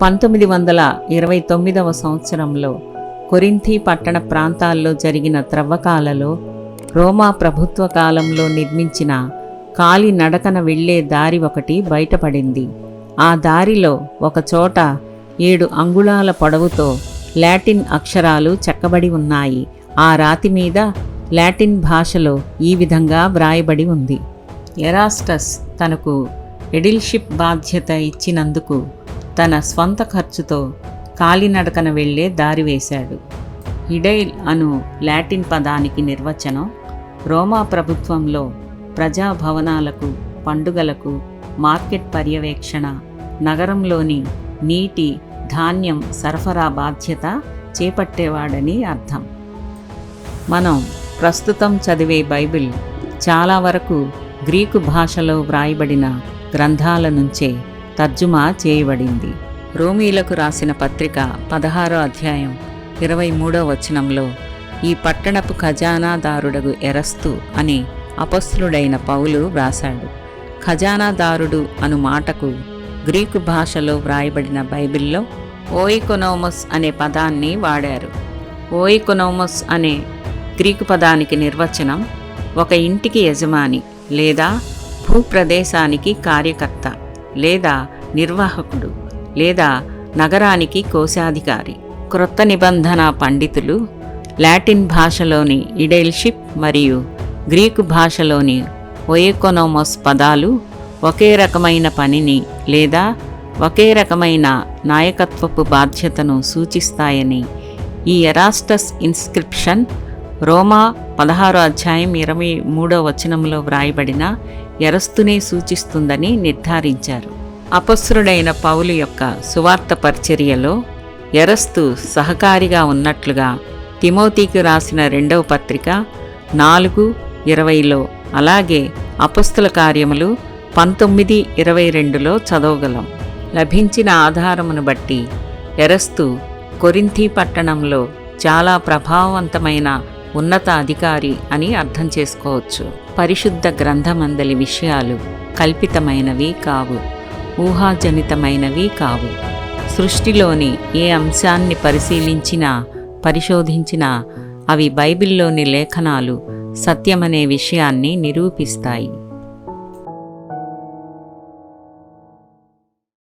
పంతొమ్మిది వందల ఇరవై తొమ్మిదవ సంవత్సరంలో కొరింథీ పట్టణ ప్రాంతాల్లో జరిగిన త్రవ్వకాలలో రోమా ప్రభుత్వ కాలంలో నిర్మించిన కాలి నడకన వెళ్ళే దారి ఒకటి బయటపడింది. ఆ దారిలో ఒకచోట ఏడు అంగుళాల పొడవుతో లాటిన్ అక్షరాలు చెక్కబడి ఉన్నాయి. ఆ రాతి మీద లాటిన్ భాషలో ఈ విధంగా వ్రాయబడి ఉంది. ఎరాస్టస్ తనకు ఎడిల్షిప్ బాధ్యత ఇచ్చినందుకు తన స్వంత ఖర్చుతో కాలినడకన వెళ్ళే దారి వేశాడు. హిడైల్ అను లాటిన్ పదానికి నిర్వచనం రోమా ప్రభుత్వంలో ప్రజాభవనాలకు పండుగలకు మార్కెట్ పర్యవేక్షణ నగరంలోని నీటి ధాన్యం సరఫరా బాధ్యత చేపట్టేవాడని అర్థం. మనం ప్రస్తుతం చదివే బైబిల్ చాలా వరకు గ్రీకు భాషలో వ్రాయబడిన గ్రంథాల నుంచే తర్జుమా చేయబడింది. రోమీలకు రాసిన పత్రిక పదహారో అధ్యాయం ఇరవై మూడో వచనంలో ఈ పట్టణపు ఖజానాదారుడగు ఎరస్తు అని అపస్సులుడైన పౌలు వ్రాశాడు. ఖజానాదారుడు అను మాటకు గ్రీకు భాషలో వ్రాయబడిన బైబిల్లో ఓయికొనోమస్ అనే పదాన్ని వాడారు. ఓయికొనోమస్ అనే గ్రీకు పదానికి నిర్వచనం ఒక ఇంటికి యజమాని లేదా భూప్రదేశానికి కార్యకర్త లేదా నిర్వాహకుడు లేదా నగరానికి కోశాధికారి. క్రొత్త నిబంధన పండితులు లాటిన్ భాషలోని ఇడెల్షిప్ మరియు గ్రీకు భాషలోని ఒయేకొనోమస్ పదాలు ఒకే రకమైన పనిని లేదా ఒకే రకమైన నాయకత్వపు బాధ్యతను సూచిస్తాయని ఈ ఎరాస్టస్ ఇన్స్క్రిప్షన్ రోమా పదహారో అధ్యాయం ఇరవై మూడో వచనంలో వ్రాయబడిన ఎరస్తునే సూచిస్తుందని నిర్ధారించారు. అపస్రుడైన పౌలు యొక్క సువార్త పరిచర్యలో ఎరస్తు సహకారిగా ఉన్నట్లుగా తిమోతికి రాసిన రెండవ పత్రిక నాలుగు ఇరవైలో అలాగే అపస్తుల కార్యములు పంతొమ్మిది ఇరవై రెండులో చదవగలం. లభించిన ఆధారమును బట్టి ఎరస్తు కొరింథీ పట్టణంలో చాలా ప్రభావవంతమైన ఉన్నత అధికారి అని అర్థం చేసుకోవచ్చు. పరిశుద్ధ గ్రంథమందలి విషయాలు కల్పితమైనవి కావు ఊహాజనితమైనవి కావు. సృష్టిలోని ఏ అంశాన్ని పరిశీలించినా పరిశోధించినా అవి బైబిల్లోని లేఖనాలు సత్యమనే విషయాన్ని నిరూపిస్తాయి.